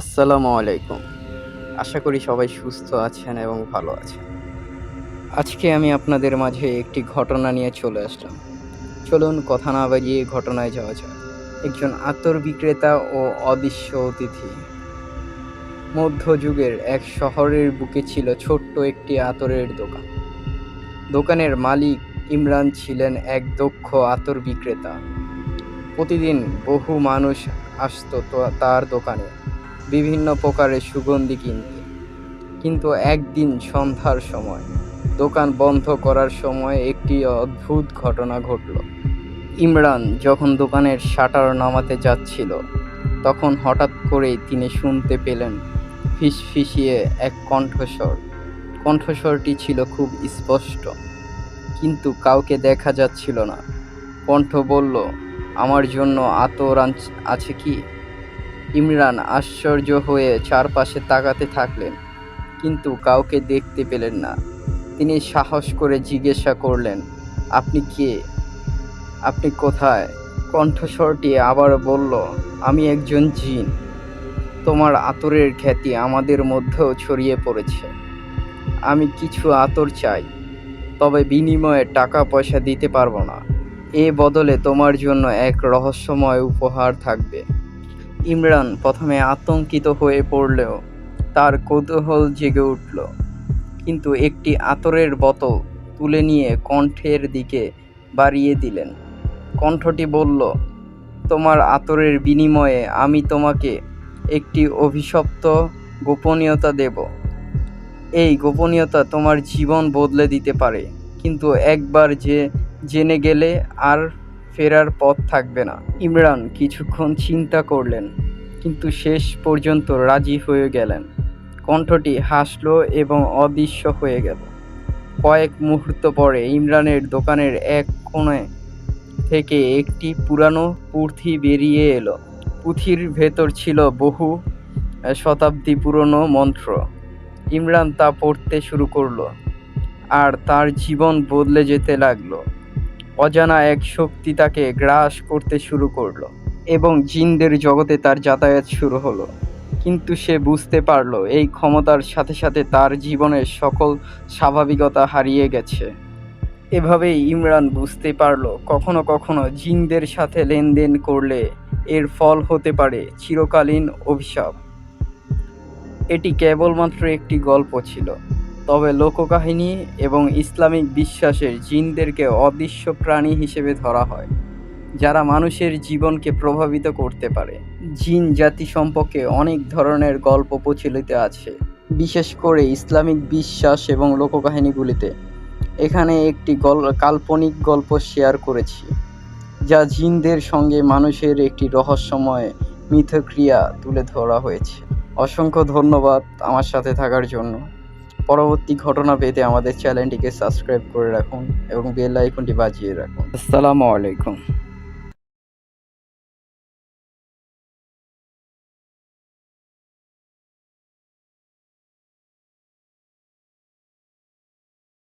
আসসালামু আলাইকুম। আশা করি সবাই সুস্থ আছেন এবং ভালো আছেন। আজকে আমি আপনাদের মাঝে একটি ঘটনা নিয়ে চলে আসলাম। চলুন কথা না বাজিয়ে ঘটনায় যাওয়া যায় একজন আতর বিক্রেতা ও অদৃশ্য অতিথি। মধ্যযুগের এক শহরের বুকে ছিল ছোট্ট একটি আতরের দোকান। দোকানের মালিক ইমরান ছিলেন এক দক্ষ আতর বিক্রেতা। প্রতিদিন বহু মানুষ আসতো তার দোকানে। বিভিন্ন প্রকারের সুগন্ধি কিনতে কিন্তু একদিন সন্ধ্যার সময়, দোকান বন্ধ করার সময় একটি অদ্ভুত ঘটনা ঘটল। ইমরান যখন দোকানের শাটার নামাতে যাচ্ছিল, তখন হঠাৎ করেই তিনি শুনতে পেলেন ফিসফিসিয়ে এক কণ্ঠস্বর। কণ্ঠস্বরটি ছিল খুব স্পষ্ট, কিন্তু কাউকে দেখা যাচ্ছিল না। কণ্ঠ বলল, আমার জন্য আতর আছে কি? ইমরান আশ্চর্য হয়ে চারপাশে তাকাতে থাকলেন, কিন্তু কাউকে দেখতে পেলেন না। তিনি সাহস করে জিজ্ঞাসা করলেন, আপনি কে? আপনি কোথায়? কণ্ঠস্বরটি আবার বলল, আমি একজন জিন। তোমার আতরের খ্যাতি আমাদের মধ্যেও ছড়িয়ে পড়েছে। আমি কিছু আতর চাই, তবে বিনিময়ে টাকা পয়সা দিতে পারব না। এ বদলে তোমার জন্য এক রহস্যময় উপহার থাকবে। ইমরান প্রথমে আতঙ্কিত হয়ে পড়লেও তার কৌতূহল জেগে উঠল। কিন্তু একটি আতরের বোতল তুলে নিয়ে কণ্ঠের দিকে বাড়িয়ে দিলেন। কণ্ঠটি বলল, তোমার আতরের বিনিময়ে আমি তোমাকে একটি অভিশপ্ত গোপনীয়তা দেব। এই গোপনীয়তা তোমার জীবন বদলে দিতে পারে। কিন্তু একবার যে জেনে গেলে আর ফেরার পথ থাকবে না। ইমরান কিছুক্ষণ চিন্তা করলেন, কিন্তু শেষ পর্যন্ত রাজি হয়ে গেলেন। কণ্ঠটি হাসলো এবং অদৃশ্য হয়ে গেল। কয়েক মুহূর্ত পরে ইমরানের দোকানের এক কোণে থেকে একটি পুরানো পুঁথি বেরিয়ে এলো। পুঁথির ভেতর ছিল বহু শতাব্দী পুরনো মন্ত্র। ইমরান তা পড়তে শুরু করল, আর তার জীবন বদলে যেতে লাগল। অজানা এক শক্তি তাকে গ্রাস করতে শুরু করল এবং জিনদের জগতে তার যাতায়াত শুরু হলো। কিন্তু সে বুঝতে পারল এই ক্ষমতার সাথে সাথে তার জীবনের সকল স্বাভাবিকতা হারিয়ে গেছে। এভাবেই ইমরান বুঝতে পারল কখনো কখনো জিনদের সাথে লেনদেন করলে এর ফল হতে পারে চিরকালীন অভিশাপ। এটি কেবলমাত্র একটি গল্প ছিল। তবে লোককাহিনী এবং ইসলামিক বিশ্বাসের জিনদেরকে অদৃশ্য প্রাণী হিসেবে ধরা হয়, যারা মানুষের জীবনকে প্রভাবিত করতে পারে। জিন জাতি সম্পর্কে অনেক ধরনের গল্প প্রচলিত আছে, বিশেষ করে ইসলামিক বিশ্বাস এবং লোককাহিনীগুলিতে। এখানে একটি গল, কাল্পনিক গল্প শেয়ার করেছি, যা জিনদের সঙ্গে মানুষের একটি রহস্যময় মিথক্রিয়া তুলে ধরা হয়েছে। অসংখ্য ধন্যবাদ আমার সাথে থাকার জন্য। পরবর্তী ঘটনা পেতে আমাদের চ্যানেলটিকে সাবস্ক্রাইব করে রাখুন এবং বেল আইকনটি বাজিয়ে রাখুন। আসসালামু আলাইকুম।